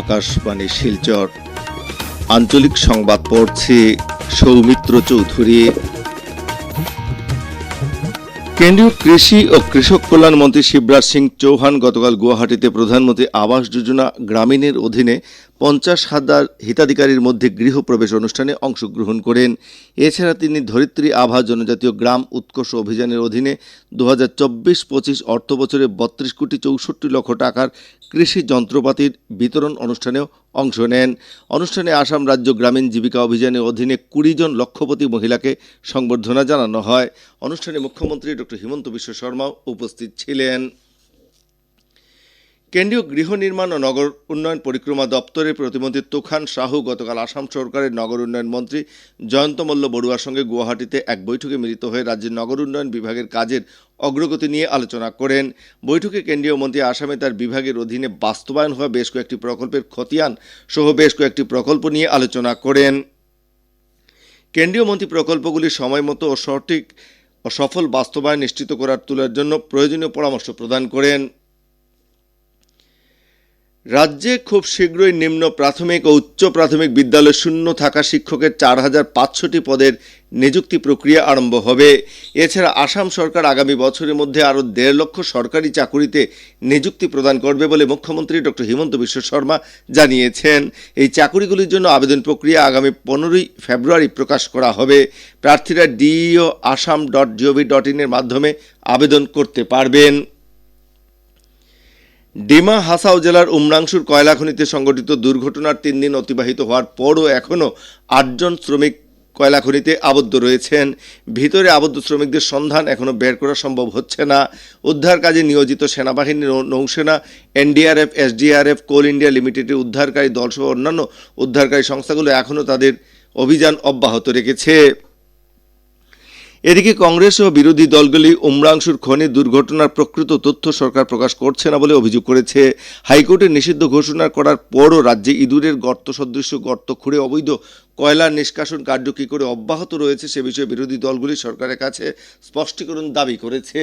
আকাশবাণী শিলচর। আঞ্চলিক সংবাদ পড়ছে সৌমিত্র চৌধুরী। কেন্দ্রীয় কৃষি ও কৃষক কল্যাণ মন্ত্রী শিবরাজ সিং চৌহান গতকাল গুয়াহাটিতে প্রধানমন্ত্রী আবাস যোজনা গ্রামীণের অধীনে পঞ্চাশ হাজার হিতাধিকারীর মধ্যে গৃহপ্রবেশ অনুষ্ঠানে অংশগ্রহণ করেন। এছাড়া তিনি ধরিত্রী আভা জনজাতীয় গ্রাম উৎকর্ষ অভিযানের অধীনে দু হাজার চব্বিশ পঁচিশ অর্থ বছরে বত্রিশ কোটি চৌষট্টি লক্ষ টাকার কৃষি যন্ত্রপাতির বিতরণ অনুষ্ঠানেও অংশ নেন। অনুষ্ঠানে আসাম রাজ্য গ্রামীণ জীবিকা অভিযানের অধীনে কুড়ি জন লক্ষপতি মহিলাকে সংবর্ধনা জানানো হয়। অনুষ্ঠানে মুখ্যমন্ত্রী ডক্টর হিমন্ত বিশ্ব শর্মাও উপস্থিত ছিলেন। কেন্দ্রীয় গৃহ নির্মাণ ও নগর উন্নয়ন পরিক্রমা দপ্তরের প্রতিমন্ত্রী তুখান সাহু গতকাল আসাম সরকারের নগর উন্নয়ন মন্ত্রী জয়ন্ত মল্ল বড়ুয়ার সঙ্গে গুয়াহাটিতে এক বৈঠকে মিলিত হয়ে রাজ্যের নগর উন্নয়ন বিভাগের কাজের অগ্রগতি নিয়ে আলোচনা করেন। বৈঠকে কেন্দ্রীয় মন্ত্রী আসামে তার বিভাগের অধীনে বাস্তবায়ন হওয়া বেশ কয়েকটি প্রকল্পের খতিয়ান সহ বেশ কয়েকটি প্রকল্প নিয়ে আলোচনা করেন। কেন্দ্রীয় মন্ত্রী প্রকল্পগুলি সময় মতো ও সঠিক ও সফল বাস্তবায়ন নিশ্চিত করার তোলার জন্য প্রয়োজনীয় পরামর্শ প্রদান করেন। রাজ্যে খুব শীঘ্রই নিম্ন প্রাথমিক ও উচ্চ প্রাথমিক বিদ্যালয়ে শূন্য থাকা শিক্ষকের চার হাজার পাঁচশোটি পদের নিযুক্তি প্রক্রিয়া আরম্ভ হবে। এছাড়া আসাম সরকার আগামী বছরের মধ্যে আরও দেড় লক্ষ সরকারি চাকুরিতে নিযুক্তি প্রদান করবে বলে মুখ্যমন্ত্রী ডক্টর হিমন্ত বিশ্ব শর্মা জানিয়েছেন। এই চাকুরিগুলির জন্য আবেদন প্রক্রিয়া আগামী পনেরোই ফেব্রুয়ারি প্রকাশ করা হবে। প্রার্থীরা DEO Assam dot GOV dot ইনের মাধ্যমে আবেদন করতে পারবেন। ডিমা হাসাও জেলার উমরাংশুর কয়লা খনিতে সংঘটিত দুর্ঘটনার তিন দিন অতিবাহিত হওয়ার পরও এখনও আটজন শ্রমিক কয়লা খনিতে আবদ্ধ রয়েছেন। ভিতরে আবদ্ধ শ্রমিকদের সন্ধান এখনও বের করা সম্ভব হচ্ছে না। উদ্ধার কাজে নিয়োজিত সেনাবাহিনীর নৌ- নৌসেনা, এনডিআরএফ, এসডিআরএফ, কোল ইন্ডিয়া লিমিটেডের উদ্ধারকারী দলসহ অন্যান্য উদ্ধারকারী সংস্থাগুলো এখনও তাদের অভিযান অব্যাহত রেখেছে। এদিকে কংগ্রেস ও বিরোধী দলগুলি উমরাংশুর খনি দুর্ঘটনার প্রকৃত তথ্য সরকার প্রকাশ করছে না বলে অভিযোগ করেছে। হাইকোর্টের নিষিদ্ধ ঘোষণা করার পরও রাজ্যে ইঁদুরের গর্ত সদৃশ্য গর্ত খুঁড়ে অবৈধ কয়লা নিষ্কাশন কার্য কী করে অব্যাহত রয়েছে সে বিষয়ে বিরোধী দলগুলি সরকারের কাছে স্পষ্টীকরণ দাবি করেছে।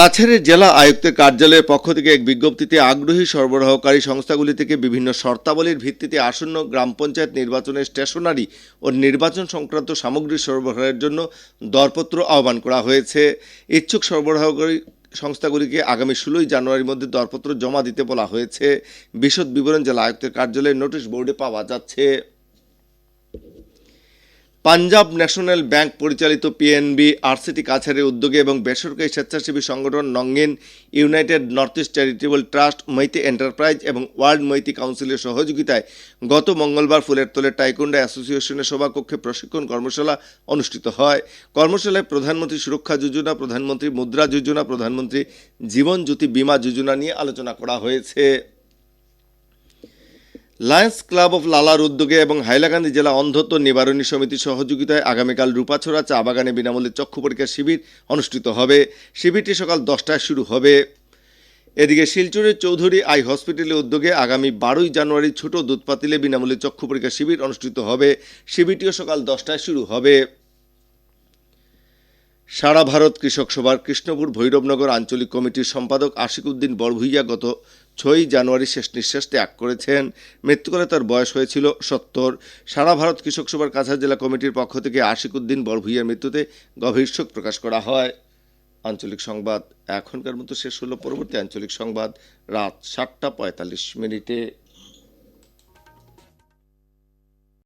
কাছাড়ের জেলা আয়ুক্তের কার্যালয়ের পক্ষ থেকে এক বিজ্ঞপ্তিতে আগ্রহী সরবরাহকারী সংস্থাগুলি থেকে বিভিন্ন শর্তাবলীর ভিত্তিতে আসন্ন গ্রাম পঞ্চায়েত নির্বাচনের স্টেশনারি ও নির্বাচন সংক্রান্ত সামগ্রী সরবরাহের জন্য দরপত্র আহ্বান করা হয়েছে। ইচ্ছুক সরবরাহকারী সংস্থাগুলিকে আগামী ষোলোই জানুয়ারির মধ্যে দরপত্র জমা দিতে বলা হয়েছে। বিশদ বিবরণ জেলা আয়ুক্তের কার্যালয়ের নোটিশ বোর্ডে পাওয়া যাচ্ছে। পাঞ্জাব ন্যাশনাল ব্যাংক পরিচালিত পিএনবি আরসিটি কাছাড়ের উদ্যোগে এবং বেসরকারি স্বেচ্ছাসেবী সংগঠন Nongen United North East Charitable Trust, Meitei Enterprise এবং ওয়ার্ল্ড মৈতি কাউন্সিলের সহযোগিতায় গত মঙ্গলবার ফুলের তোলের টাইকুন্ডা অ্যাসোসিয়েশনের সভাকক্ষে প্রশিক্ষণ কর্মশালা অনুষ্ঠিত হয়। কর্মশালায় প্রধানমন্ত্রী সুরক্ষা যোজনা, প্রধানমন্ত্রী মুদ্রা যোজনা, প্রধানমন্ত্রী জীবন জ্যোতি বীমা যোজনা নিয়ে আলোচনা করা হয়েছে। লায়ন্স ক্লাব অফ লালার উদ্যোগে এবং হাইলাকান্দি জেলা অন্ধত্ব নিবারণী সমিতির সহযোগিতায় আগামীকাল রূপাছড়া চা বাগানে বিনামূল্যে চক্ষু পরীক্ষা শিবির অনুষ্ঠিত হবে। শিবিরটি সকাল দশটায় শুরু হবে। এদিকে শিলচরের চৌধুরী আই হসপিটালের উদ্যোগে আগামী বারোই জানুয়ারি ছোট দুধ পাতিলে বিনামূল্যে চক্ষু পরীক্ষা শিবির অনুষ্ঠিত হবে। শিবিরটিও সকাল দশটায় শুরু হবে। সারা ভারত কৃষক সভার কৃষ্ণপুর ভৈরবনগর আঞ্চলিক কমিটির সম্পাদক আশিক উদ্দিন বড়ভুইয়া গত ছয়ই জানুয়ারি শেষ নিঃশ্বাস ত্যাগ করেছেন। মৃত্যুকালে তার বয়স হয়েছিল সত্তর। সারা ভারত কৃষক সভার কাছাড় জেলা কমিটির পক্ষ থেকে আশিক উদ্দিন মৃত্যুতে গভীর শোক প্রকাশ করা হয়। আঞ্চলিক সংবাদ এখনকার মতো শেষ হলো। পরবর্তী আঞ্চলিক সংবাদ রাত সাতটা পঁয়তাল্লিশ মিনিটে।